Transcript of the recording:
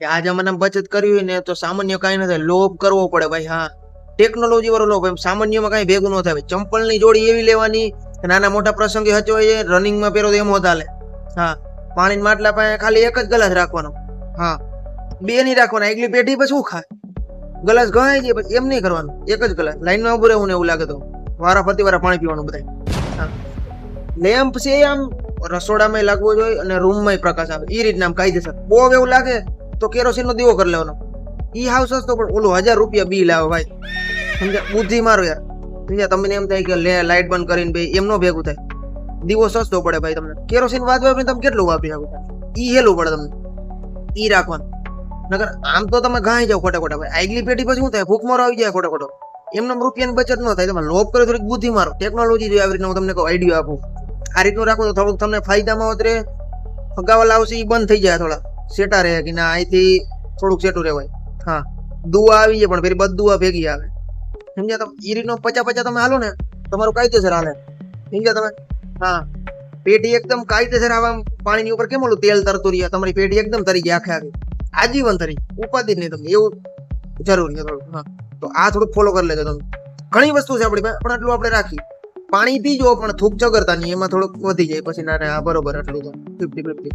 કે આ જમાનામાં બચત કરવી હોય ને તો સામાન્ય કાંઈ ન થાય. લોભ કરવો પડે ભાઈ, હા. ટેકનોલોજી વાળો લોભ એમ સામાન્યમાં કાંઈ ભેગું ન થાય ચંપલની જોડી એવી લેવાની નાના મોટા પ્રસંગે હચવાય રનિંગમાં પહેરો તો એમ ચાલે હા. પાણીના માટલા પાસે ખાલી એક જ ગ્લાસ રાખવાનો. હા. બે નહીં રાખવાના, એકલી પેઢી પછી શું ખાય? ગ્લાસ ગણાય જાય પછી એમ નહીં કરવાનું. એક જ ગ્લાસ. લાઈનમાં ઉભું રહેવું ને એવું લાગે તો. વારા ફરતી વારા પાણી પીવાનું બધા હા. લેમ્પ છે આમ. રસોડામાં લાગવો જોઈએ અને રૂમમાં પ્રકાશ આવે. એ રીતના આમ કાયદેસર. બહુ એવું લાગે તો કેરોસીન નો દીવો કરી લેવાનો. ઈ હાવ સસ્તો પણ ઓલું હજાર રૂપિયા બિલ આવે ભાઈ. સમજ્યા? બુદ્ધિ મારો યાર. સમજ્યા? તમને એમ થાય કે લે લાઇટ બંધ કરીને ભાઈ એમનો ભેગું થાય. દીવો સસ્તો પડે ભાઈ તમને. કેરોસીન વાપરીને તમે કેટલું વાપરી શકો? ઈ હેલું પડે તમને. ઈ રાખવાનું. નગર આમ તો તમે ગાઈ જાવ ખોટા ખોટા ભાઈ. આગલી પેટી પછી શું થાય? ભૂખ મારો આવી જાય ખોટો ખોટો. એમને રૂપિયાની બચત ન થાય. તમે લોભ કરો થોડીક બુદ્ધિ મારો. ટેકનોલોજી જોઈએ આવી રીતના હું તમને કહું આઈડિયા આપું. આ રીતનું રાખો તો થોડુંક તમને ફાયદામાં ઉતરે ફગાવા લાવશે એ બંધ થઈ જાય થોડા. સેટા રહે કે ના, અહીંથી થોડુંક સેટું રહેવાય. હા દુવા આવી જાય, પણ ફરી બધ દુવા ભેગી આવે. સમજ્યા તમે? એ રીતનો પચા પચા તમે હાલો ને, તમારું કાયદેસર હાલે. સમજ્યા તમે? હા. પેટી એકદમ કાયદેસર આવા પાણીની ઉપર કેમ ઓલું તેલ તરતું રહ્યા તમારી પેટી એકદમ તરી ગઈ આખે આખી. આજીવન તરી ઉપાધિ નહીં તમને. એવું જરૂરી છે થોડું હા. તો આ થોડુંક ફોલો કરી લેજો તમે. ઘણી વસ્તુ છે આપણી પણ આટલું આપણે રાખી પાણી પીજો, પણ થૂક ચગરતા નહીં. એમાં થોડુંક વધી જાય. પછી ના ના આ બરોબર, આટલું તો. Fifty fifty